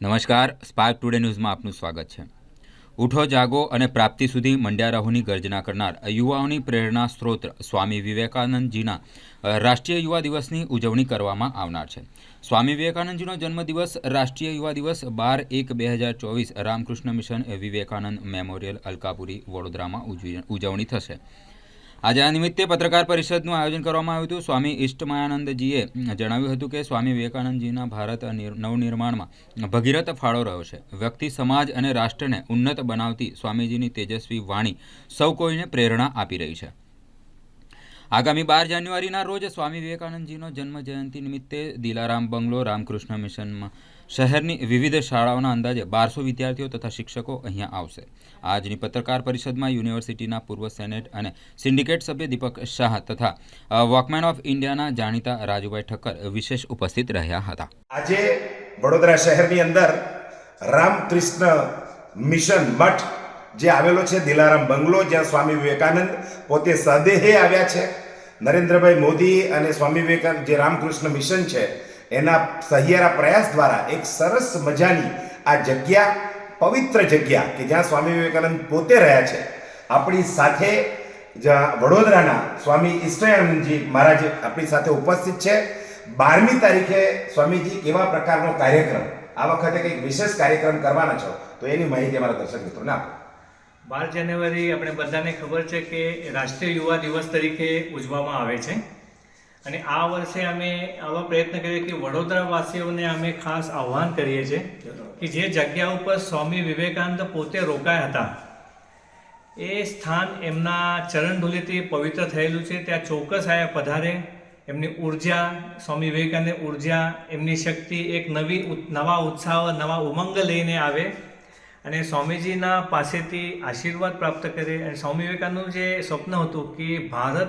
નમસ્કાર spark today ન્યૂઝમાં આપનું સ્વાગત છે. ઉઠો, જાગો અને પ્રાપ્તિ સુધી મંડ્યા રહોની ગર્જના કરનાર યુવાઓની પ્રેરણા સ્ત્રોત સ્વામી વિવેકાનંદજીના રાષ્ટ્રીય યુવા દિવસની ઉજવણી કરવામાં આવનાર છે. સ્વામી વિવેકાનંદજીનો જન્મદિવસ રાષ્ટ્રીય યુવા દિવસ બાર એક બે હજાર ચોવીસ રામકૃષ્ણ મિશન વિવેકાનંદ મેમોરિયલ અલકાપુરી વડોદરામાં ઉજવી, ઉજવણી થશે. આજે આ નિમિત્તે પત્રકાર પરિષદનું આયોજન કરવામાં આવ્યું હતું. સ્વામી ઇષ્ટમાયાનંદજીએ જણાવ્યું હતું કે, સ્વામી વિવેકાનંદજીના ભારત નિર- નવનિર્માણમાં ભગીરથ ફાળો રહ્યો છે. વ્યક્તિ, સમાજ અને રાષ્ટ્રને ઉન્નત બનાવતી સ્વામીજીની તેજસ્વી વાણી સૌ કોઈને પ્રેરણા આપી રહી છે. આગામી બાર જાન્યુઆરીના રોજ સ્વામી વિવેકાનંદજીનો જન્મ જયંતિ નિમિત્તે દિલારામ બંગલો રામકૃષ્ણ મિશનમાં શહેરની વિવિધ શાળાઓના અંદાજે બારસો વિદ્યાર્થીઓ તથા શિક્ષકો અહીંયા આવશે. આજની પત્રકાર પરિષદમાં યુનિવર્સિટીના પૂર્વ સેનેટ અને સિન્ડિકેટ સભ્ય દીપક શાહ તથા વોકમેન ઓફ ઇન્ડિયાના જાણીતા રાજુભાઈ ઠક્કર વિશેષ ઉપસ્થિત રહ્યા હતા. આજે વડોદરા શહેરની અંદર રામકૃષ્ણ મિશન મઠ જે આવેલો છે, દિલારામ બંગલો, જ્યાં સ્વામી વિવેકાનંદ પોતે સદેહે આવ્યા છે. નરેન્દ્રભાઈ મોદી અને સ્વામી વિવેકાનંદ જે રામકૃષ્ણ મિશન છે, એના સહિયારા પ્રયાસ દ્વારા એક સરસ મજાની આ જગ્યા, પવિત્ર જગ્યા કે જ્યાં સ્વામી વિવેકાનંદ પોતે રહ્યા છે. આપણી સાથે વડોદરાના સ્વામી ઈષ્ટયાનંદજી મહારાજ આપણી સાથે ઉપસ્થિત છે. બારમી તારીખે સ્વામીજી કેવા પ્રકારનો કાર્યક્રમ? આ વખતે કંઈક વિશેષ કાર્યક્રમ કરવાના છો? તો એની માહિતી અમારા દર્શક મિત્રોને આપો. બાર જાન્યુઆરી આપણે બધાને ખબર છે કે રાષ્ટ્રીય યુવા દિવસ તરીકે ઉજવવામાં આવે છે. અને આ વર્ષે અમે આવા પ્રયત્ન કરીએ કે વડોદરાવાસીઓને અમે ખાસ આહ્વાન કરીએ છીએ કે જે જગ્યા ઉપર સ્વામી વિવેકાનંદ પોતે રોકાયા હતા, એ સ્થાન એમના ચરણધૂલીથી પવિત્ર થયેલું છે. ત્યાં ચોક્કસ આયા પધારે એમની ઊર્જા, સ્વામી વિવેકાનંદ ઊર્જા, એમની શક્તિ એક નવી નવા ઉત્સાહ, નવા ઉમંગ લઈને આવે. અને સ્વામીજીના પાસેથી આશીર્વાદ પ્રાપ્ત કરે. અને સ્વામી વિવેકાનંદનું જે સ્વપ્ન હતું કે ભારત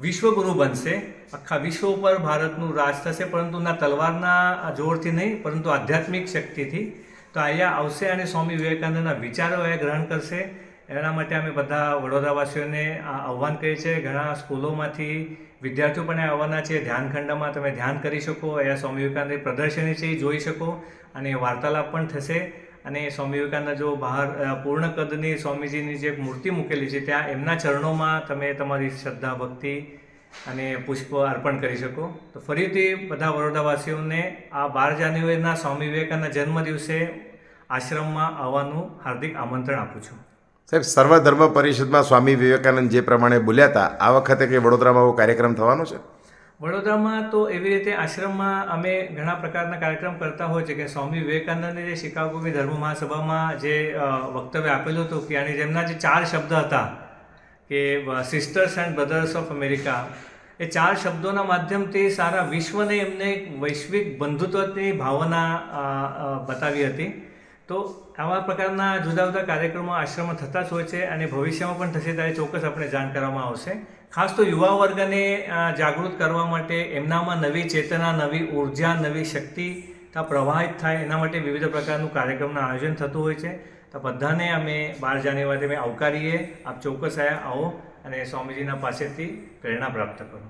વિશ્વગુરુ બનશે, આખા વિશ્વ ઉપર ભારતનું રાજ થશે, પરંતુ ના તલવારના જોરથી નહીં, પરંતુ આધ્યાત્મિક શક્તિથી. તો અહીંયા આવશે અને સ્વામી વિવેકાનંદના વિચારો એ ગ્રહણ કરશે. એના માટે અમે બધા વડોદરાવાસીઓને આહ્વાન કરીએ છીએ. ઘણા સ્કૂલોમાંથી વિદ્યાર્થીઓ પણ આવવાના છે. ધ્યાનખંડમાં તમે ધ્યાન કરી શકો. અહીંયા સ્વામી વિવેકાનંદ પ્રદર્શની છે, એ જોઈ શકો. અને વાર્તાલાપ પણ થશે. અને સ્વામી વિવેકાનંદ જો બહાર પૂર્ણ કદની સ્વામીજીની જે મૂર્તિ મૂકેલી છે, ત્યાં એમના ચરણોમાં તમે તમારી શ્રદ્ધા, ભક્તિ અને પુષ્પ અર્પણ કરી શકો. તો ફરીથી બધા વડોદરાવાસીઓને આ બાર જાન્યુઆરીના સ્વામી વિવેકાનંદના જન્મ દિવસે આશ્રમમાં આવવાનું હાર્દિક આમંત્રણ આપું છું. સાહેબ, સર્વધર્મ પરિષદમાં સ્વામી વિવેકાનંદ જે પ્રમાણે બોલ્યા હતા, આ વખતે કંઈ વડોદરામાં એવો કાર્યક્રમ થવાનો છે? વડોદરામાં તો એવી રીતે આશ્રમમાં અમે ઘણા પ્રકારના કાર્યક્રમ કરતા હોય છે કે સ્વામી વિવેકાનંદને જે શિકાગોની ધર્મ મહાસભામાં જે વક્તવ્ય આપેલું હતું કે અને જેમના જે ચાર શબ્દ હતા કે sisters and brothers of America એ ચાર શબ્દોના માધ્યમથી સારા વિશ્વને એમને વૈશ્વિક બંધુત્વની ભાવના બતાવી હતી. તો આવા પ્રકારના જુદા જુદા કાર્યક્રમો આશ્રમમાં થતા જ હોય છે અને ભવિષ્યમાં પણ થશે ત્યારે ચોક્કસ આપણે જાણ કરવામાં આવશે. ખાસ તો યુવા વર્ગને જાગૃત કરવા માટે એમનામાં નવી ચેતના, નવી ઊર્જા, નવી શક્તિ ત્યાં પ્રવાહિત થાય એના માટે વિવિધ પ્રકારનું કાર્યક્રમનું આયોજન થતું હોય છે. તો બધાને અમે બાર જાન્યુઆરી અમે આવકારીએ. આપ ચોક્કસ આવ્યા આવો અને સ્વામીજીના પાસેથી પ્રેરણા પ્રાપ્ત કરો.